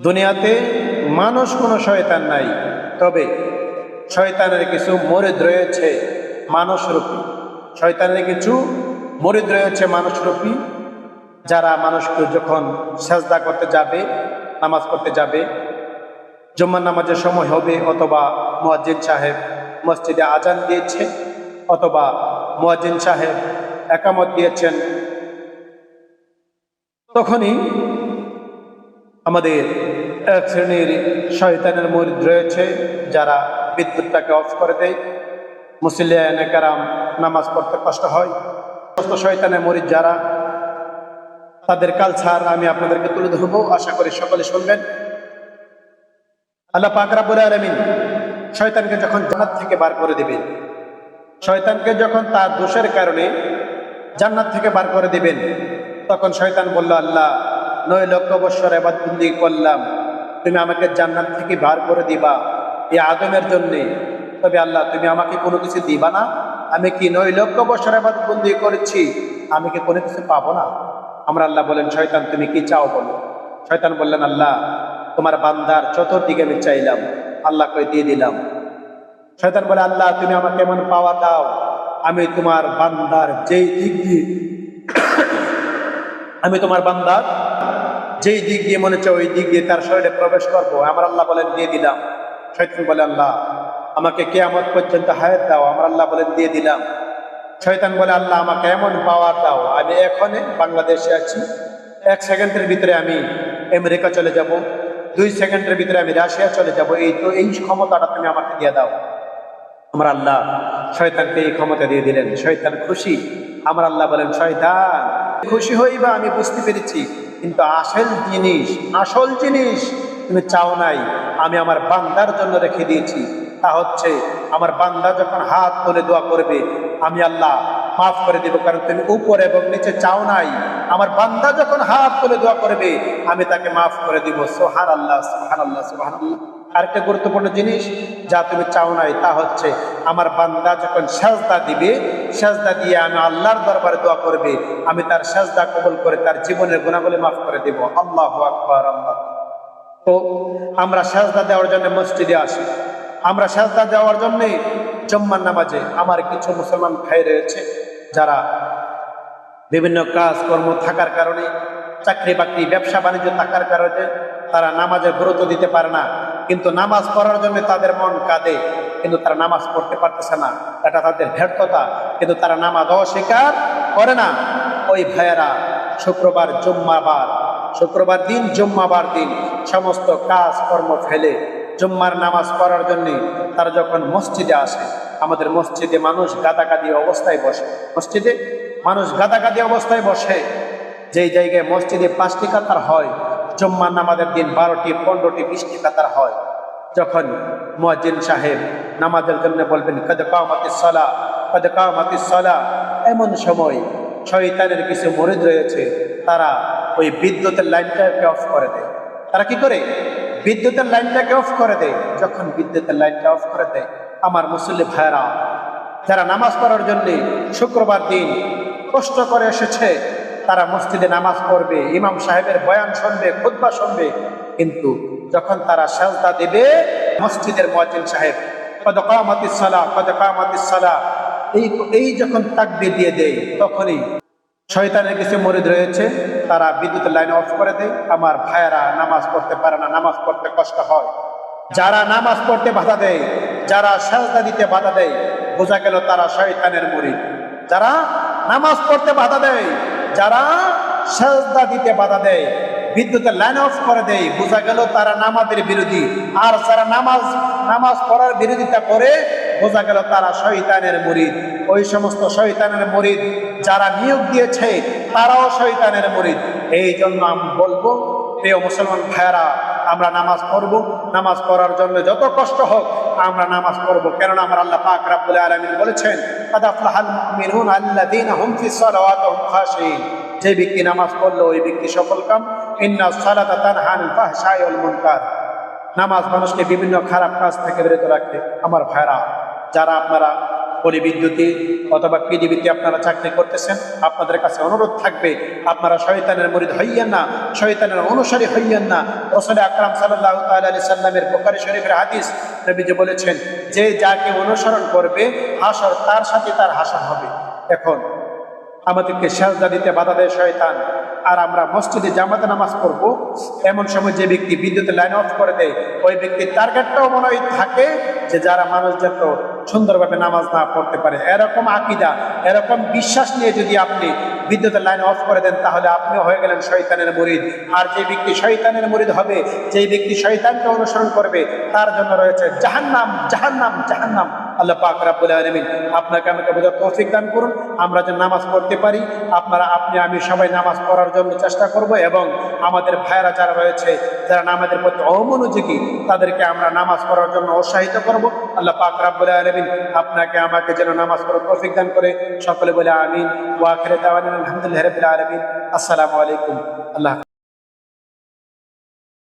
দুনিয়াতে মানুষ কোনো শয়তান নাই, তবে শয়তানের কিছু মরিদ রয়েছে মানুষরূপী। শয়তানের কিছু মরিদ রয়েছে মানুষরূপী, যারা মানুষকে যখন সেজদা করতে যাবে, নামাজ পড়তে যাবে, জুম্মার নামাজের সময় হবে অথবা মুয়াজ্জিন সাহেব মসজিদে আজান দিয়েছে, অথবা মুয়াজ্জিন সাহেব একামত দিয়েছেন, তখনই আমাদের এক শ্রেণির শয়তানের মরিদ রয়েছে, যারা বিদ্যুৎটাকে অফ করে দেয়। মুসলিয়ান কারাম নামাজ পড়তে কষ্ট হয়। সমস্ত শয়তানের মরিদ যারা, তাদের কালচার আমি আপনাদেরকে তুলে ধরবো। আশা করি সকলে শুনবেন। আল্লাহ পাক রাব্বুল আলামিন শয়তানকে যখন জান্নাত থেকে বার করে দিবেন শয়তানকে যখন তার দোষের কারণে জান্নাত থেকে বার করে দিবেন, তখন শয়তান বলল, আল্লাহ নয় লক্ষ বৎসর এবার এবাদবন্দি করলাম। তুমি আমাকে জান্নাত থেকে বার করে দিবা এই আদমের জন্যে। তবে আল্লাহ, তুমি আমাকে কোনো কিছু দিবা না। আমি কি নয় লক্ষ বৎসর এবাদবন্দি করেছি? আমি কি কোনো কিছু পাবো না? আমরা আল্লাহ বলেন, শয়তান, তুমি কি চাও বলো? শয়তান বললেন, আল্লাহ, তোমার বান্দার চতুর্দিকে আমি চাইলাম। আল্লাহ কই দিয়ে দিলাম। শয়তান বলে, আল্লাহ, তুমি আমাকে এমন পাওয়া দাও। আমি তোমার বান্দার যেই দিক দিয়ে আমি তোমার বান্দার যেই দিক দিয়ে মনে হচ্ছে ওই দিক দিয়ে তার শরীরে প্রবেশ করব। আমার আল্লাহ বলেন, দিয়ে দিলাম। শয়তান বলে, আল্লাহ, আমাকে কেয়ামত পর্যন্ত হায়াত দাও। আমার আল্লাহ বলেন, দিয়ে দিলাম। শয়তান বলে, আল্লাহ, আমাকে এমন পাওয়ার দাও, আমি এখনে বাংলাদেশে আছি। এক সেকেন্ডের ভিতরে আমি আমেরিকা চলে যাব, দুই সেকেন্ডের ভিতরে আমি রাশিয়া চলে যাব। এই তো, এই ক্ষমতাটা তুমি আমাকে দিয়ে দাও। আমার আল্লাহ শয়তানকে এই ক্ষমতা দিয়ে দিলেন। শয়তান খুশি। আমার আল্লাহ বলেন, শয়তান, খুশি হইবা, আমি বুঝতে পেরেছি। কিন্তু আসল জিনিস আসল জিনিস তুমি চাও নাই, আমি আমার বান্দার জন্য রেখে দিয়েছি। তা হচ্ছে, আমার বান্দা যখন হাত তুলে দোয়া করবে, আমি আল্লাহ মাফ করে দেব, কারণ তুমি উপরে এবং নিচে চাও নাই। আমার বান্দা যখন হাত তুলে দোয়া করবে, আমি তাকে মাফ করে দিব। সোহান আল্লাহ সোহান আল্লাহ সোহান আরেকটা গুরুত্বপূর্ণ জিনিস, যা তুমি চাও নাই, তা হচ্ছে আমার বান্দা যখন সাজদা দিবে, সাজদা দিয়ে আমি আল্লাহর দরবারে দোয়া করবে, আমি তার সাজদা কবল করে তার জীবনের গুণাগুলি মাফ করে দেব। আল্লাহ আকবর, আল্লাহ তো, আমরা সাজদা দেওয়ার জন্য মসজিদে আসি। আমরা সাজদা দেওয়ার জন্যে জম্মার নামাজে আমার কিছু মুসলমান ভাই রয়েছে যারা বিভিন্ন কাজকর্ম থাকার কারণে চাকরি বাকরি ব্যবসা বাণিজ্য থাকার কারণে তারা নামাজের গুরুত্ব দিতে পারে না। কিন্তু নামাজ পড়ার জন্য তাদের মন কাঁদে, কিন্তু তারা নামাজ পড়তে পারতেছে না। এটা তাদের ব্যর্থতা, কিন্তু তারা নামাজ অস্বীকার করে না। ওই ভাইয়েরা শুক্রবার জুম্মাবার, শুক্রবার দিন, জুম্মাবার দিন সমস্ত কাজ কর্ম ফেলে জুম্মার নামাজ পড়ার জন্য তারা যখন মসজিদে আসে, আমাদের মসজিদে মানুষ গাদাগাদি অবস্থায় বসে। মসজিদে মানুষ গাদাগাদি অবস্থায় বসে। যেই জায়গায় মসজিদে পাঁচটি কাতার হয়, জুম্মার নামাজের দিন বারোটি, পনেরোটি, বিশটি কাতার হয়। যখন মুয়াজ্জিন সাহেব নামাজের জন্য বলবেন, কদ কামাতি সলা, কদ কামাতি সলা। এমন সময় শয়তানের কিছু মরিদ রয়েছে, তারা ওই বিদ্যুতের লাইনটাকে অফ করে দেয়। তারা কি করে? বিদ্যুতের লাইনটাকে অফ করে দেয়। যখন বিদ্যুতের লাইনটা অফ করে দেয়, আমার মুসল্লি ভাইরা যারা নামাজ পড়ার জন্য শুক্রবার দিন কষ্ট করে এসেছে, তারা মসজিদে নামাজ পড়বে, ইমাম সাহেবের বয়ান শুনবে খুদ্া শুনবে। কিন্তু যখন তারা সাজদা দেবে, মসজিদের মজিন সাহেব, কদ কামাতিস সালা কদ কামাতিস সালা এই এই যখন তাকবীর দিয়ে দেয়, তখনই শয়তানের কিছু মরিদ রয়েছে, তারা বিদ্যুতের লাইন অফ করে দেয়। আমার ভাইয়েরা নামাজ পড়তে পারে না, নামাজ পড়তে কষ্ট হয়। যারা নামাজ পড়তে বাধা দেয়, যারা সাজদা দিতে বাধা দেয়, বোঝা গেল তারা শয়তানের মরিদ। যারা নামাজ পড়তে বাধা দেয়, যারা সাজদা দিতে বাধা দেয় বিদ্যুতের লাইন অফ করে দেয়। বোঝা গেল তারা নামাজের বিরোধী। আর যারা নামাজ নামাজ পড়ার বিরোধিতা করে, বোঝা গেল তারা শয়তানের মরিদ। ওই সমস্ত শয়তানের মরিদ যারা নিয়োগ দিয়েছে, তারাও শয়তানের মরিদ। এই জন্য আমি বলব, প্রিয় মুসলমান ভাইয়ারা, আমরা নামাজ পড়ব। নামাজ পড়ার জন্য যত কষ্ট হোক, আমরা নামাজ পড়ব। কেননা আমার আল্লাহ পাক রাব্বুল আলামিন বলেছেন কাদ আফলাহাল মুমিনুন আল্লাযীনা হুম ফি সালাওয়াতিহিম খাশিন যে ব্যক্তি নামাজ পড়ল ওই ব্যক্তি সফল কাম। ইন্না সালাতা তানহা আনিল ফাহশাই ওয়াল মুনকার। নামাজ মানুষকে বিভিন্ন খারাপ কাজ থেকে বিরত রাখে। আমার ভাইরা, যারা আপনারা পরিবিদ্যুতে অথবা পিডিবিতে আপনারা চাকরি করতেছেন, আপনাদের কাছে অনুরোধ থাকবে, আপনারা শয়তানের মরিদ হইয়েন না, শয়তানের অনুসারী হইয়েন না। রসলে আকরাম সাল্লাহ আলি সাল্লামের বোকারি শরীফের হাদিস নবীজি বলেছেন, যে যাকে অনুসরণ করবে, হাসর তার সাথে তার হাসর হবে। এখন আমাদেরকে সেজদা দিতে বাধা দেয় শয়তান। আর আমরা মসজিদে জামাতে নামাজ পড়ব, এমন সময় যে ব্যক্তি বিদ্যুতের লাইন অফ করে দেয়, ওই ব্যক্তির টার্গেটটাও মনে হয় থাকে যে যারা মানুষ যত সুন্দরভাবে নামাজ না পড়তে পারে। এরকম আকিদা, এরকম বিশ্বাস নিয়ে যদি আপনি বিদ্যুতের লাইন অফ করে দেন, তাহলে আপনিও হয়ে গেলেন শয়তানের মরিদ। আর যে ব্যক্তি শয়তানের মরিদ হবে, যেই ব্যক্তি শয়তানকে অনুসরণ করবে, তার জন্য রয়েছে জাহান্নাম জাহান্নাম জাহান্নাম। আল্লাহ পাক রাব্বুল আলামিন আপনাকে আমাকে বোঝার তৌফিক দান করুন। আমরা যেন নামাজ পড়তে পারি, আপনারা, আপনি, আমি সবাই নামাজ পড়ার জন্য চেষ্টা করব এবং আমাদের ভাইয়েরা যারা রয়েছে, যারা নামাজের প্রতি অমনোযোগী, তাদেরকে আমরা নামাজ পড়ার জন্য উৎসাহিত করব। আল্লাহ পাক রাব্বুল আলামিন আপনাকে আমাকে যেন নামাজ পড়ার তৌফিক দান করে। সকলে বলে আমিন। ওয়া আখিরে দাওয়ানা আলহামদুলিল্লাহি রাব্বিল আলামিন। আসসালামু আলাইকুম। আল্লাহ।